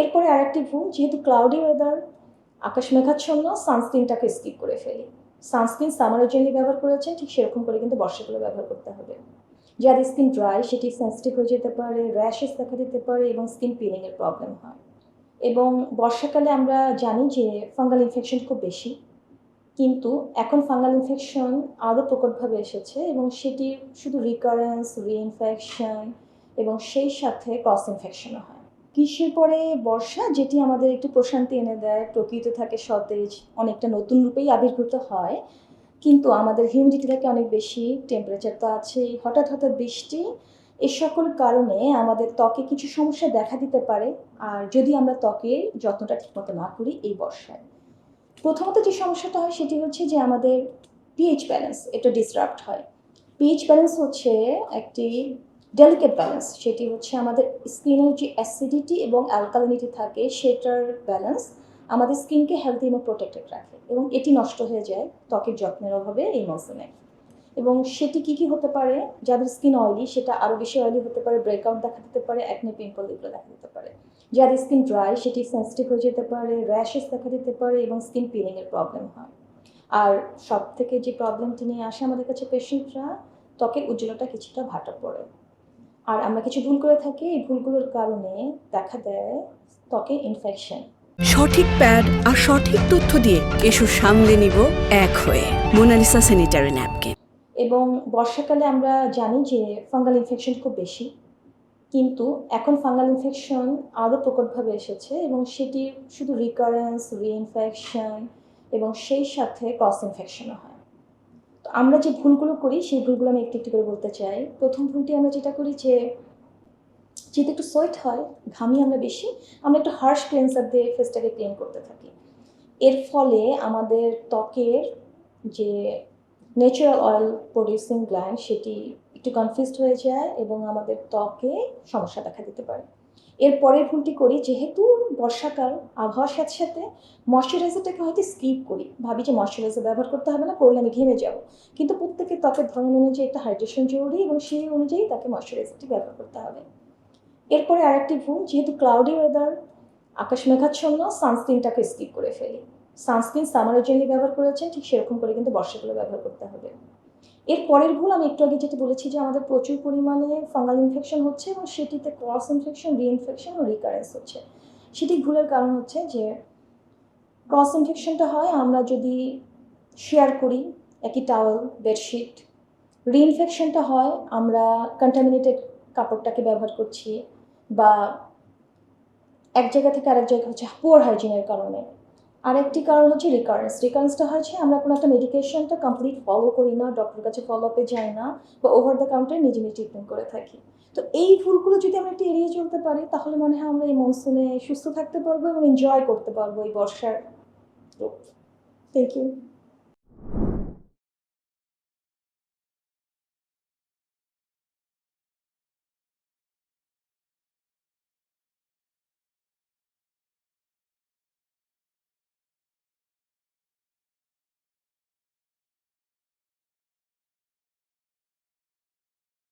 এরপরে আরেকটি ভুল, যেহেতু ক্লাউডি ওয়েদার আকাশ মেঘাচ্ছন্ন সানস্ক্রিনটাকে স্কিপ করে ফেলি। সানস্ক্রিন সামারের জন্য ব্যবহার করেছেন, ঠিক সেরকম করে কিন্তু বর্ষাকালে ব্যবহার করতে হবে। যাদের স্কিন ড্রাই সেটি সেন্সিটিভ হয়ে যেতে পারে র্যাশেস দেখা দিতে পারে এবং স্কিন পিলিংয়ের প্রবলেম হয়। এবং বর্ষাকালে আমরা জানি যে ফাঙ্গাল ইনফেকশন খুব বেশি, কিন্তু এখন ফাঙ্গাল ইনফেকশন আরও প্রকটভাবে এসেছে এবং সেটি শুধু রিকারেন্স রিইনফেকশন এবং সেই সাথে ক্রস ইনফেকশনও হয়। গ্রীষ্মের পরে বর্ষা, যেটি আমাদের একটু প্রশান্তি এনে দেয়, প্রকৃতি থাকে সতেজ, অনেকটা নতুন রূপেই আবির্ভূত হয়। কিন্তু আমাদের হিউমিডিটি থাকে অনেক বেশি টেম্পারেচার তো আছেই। হঠাৎ হঠাৎ বৃষ্টি এ সকল কারণে আমাদের ত্বকে কিছু সমস্যা দেখা দিতে পারে। আর যদি আমরা ত্বকের যত্নটা ঠিকমতো না করি এই বর্ষায়। প্রথমত যে সমস্যাটা হয় সেটি হচ্ছে যে আমাদের পিএইচ ব্যালেন্স এটা ডিসরাপ্ট হয়। পিএইচ ব্যালেন্স হচ্ছে একটি ডেলিকেট ব্যালেন্স সেটি হচ্ছে আমাদের স্কিনের যে অ্যাসিডিটি এবং অ্যালকালিনিটি থাকে, সেটার ব্যালেন্স আমাদের স্কিনকে হেলদি এবং প্রোটেক্টেড রাখে এবং এটি নষ্ট হয়ে যায় ত্বকের যত্নের অভাবে এই মৌসুমে। এবং সেটি কি কি হতে পারে? যাদের স্কিন অয়েলি সেটা আরও বেশি অয়েলি হতে পারে ব্রেকআউট দেখা দিতে পারে অ্যাকনে পিম্পল এগুলো দেখা দিতে পারে। যাদের স্কিন ড্রাই সেটি সেন্সিটিভ হয়ে যেতে পারে র্যাশেস দেখা দিতে পারে এবং স্কিন পিলিংয়ের প্রবলেম হয়। আর সব থেকে যে প্রবলেমটি নিয়ে আসে আমাদের কাছে পেশেন্টরা ত্বকের উজ্জ্বলতা কিছুটা ভাটা পড়ে। আর আমরা কিছু ভুল করে থাকি এই ভুলগুলোর কারণে দেখা দেয় ত্বকে ইনফেকশন সঠিক প্যাড আর সঠিক তথ্য দিয়ে এসো সামলে নিব এক হয়ে মোনালিসা স্যানিটারি ন্যাপকিন। এবং বর্ষাকালে আমরা জানি যে ফাঙ্গাল ইনফেকশন খুব বেশি কিন্তু এখন ফাঙ্গাল ইনফেকশন আরও প্রকটভাবে এসেছে এবং সেটি শুধু রিকারেন্স রিইনফেকশন এবং সেই সাথে ক্রস ইনফেকশনও হয়। আমরা যে ভুলগুলো করি, সেই ভুলগুলো আমি একটু একটু করে বলতে চাই। প্রথম ভুলটি আমরা যেটা করি যে, যেহেতু একটু সোয়েট হয়, ঘামি আমরা বেশি, আমরা একটু হার্শ ক্লেন্সার দিয়ে ফেসটাকে ক্লিন করতে থাকি। এর ফলে আমাদের ত্বকের যে ন্যাচারাল অয়েল প্রডিউসিং গ্ল্যান্ড সেটি একটু কনফিউজড হয়ে যায় এবং আমাদের ত্বকে সমস্যা দেখা দিতে পারে। এর পরের ভুলটি করি, যেহেতু বর্ষাকাল, আবহাওয়ার সাথে সাথে ময়শ্চারাইজারটাকে হয়তো স্কিপ করি। ভাবি যে ময়শ্চারাইজার ব্যবহার করতে হবে না, করলে আমি ঘেমে যাব। কিন্তু প্রত্যেকের ত্বকের ধরন অনুযায়ী একটা হাইড্রেশন জরুরি এবং সেই অনুযায়ী তাকে ময়শ্চারাইজারটি ব্যবহার করতে হবে। এরপরে আরেকটি ভুল, যেহেতু ক্লাউডি ওয়েদার আকাশ মেঘাচ্ছন্ন সানস্ক্রিনটাকে স্কিপ করে ফেলি। সানস্ক্রিন সামারের জন্য ব্যবহার করেছেন ঠিক সেরকম করে কিন্তু বর্ষাকালে ব্যবহার করতে হবে। এর পরের ভুল আমি একটু আগে যেটা বলেছি যে আমাদের প্রচুর পরিমাণে ফাঙ্গাল ইনফেকশন হচ্ছে এবং সেটিতে ক্রস ইনফেকশন রিইনফেকশন ও রিকারেন্স হচ্ছে। সেটি ভুলের কারণ হচ্ছে যে ক্রস ইনফেকশনটা হয়, আমরা যদি শেয়ার করি একই টাওয়েল বেডশিট রিইনফেকশনটা হয়, আমরা কন্টামিনেটেড কাপড়টাকে ব্যবহার করছি বা এক জায়গা থেকে আরেক জায়গা হচ্ছে পুয়ার হাইজিনের কারণে। আরেকটি কারণ হচ্ছে রিকারেন্স রিকারেন্সটা হচ্ছে আমরা কোনো একটা মেডিকেশনটা কমপ্লিট ফলো করি না ডক্টরের কাছে ফলো আপে যাই না বা ওভার দ্য কাউন্টার নিজে নিজে ট্রিটমেন্ট করে থাকি। তো এই ভুলগুলো যদি আমরা একটু এড়িয়ে চলতে পারি, তাহলে মনে হয় আমরা এই মনসুনে সুস্থ থাকতে পারব এবং এনজয় করতে পারব এই বর্ষার থ্যাংক ইউ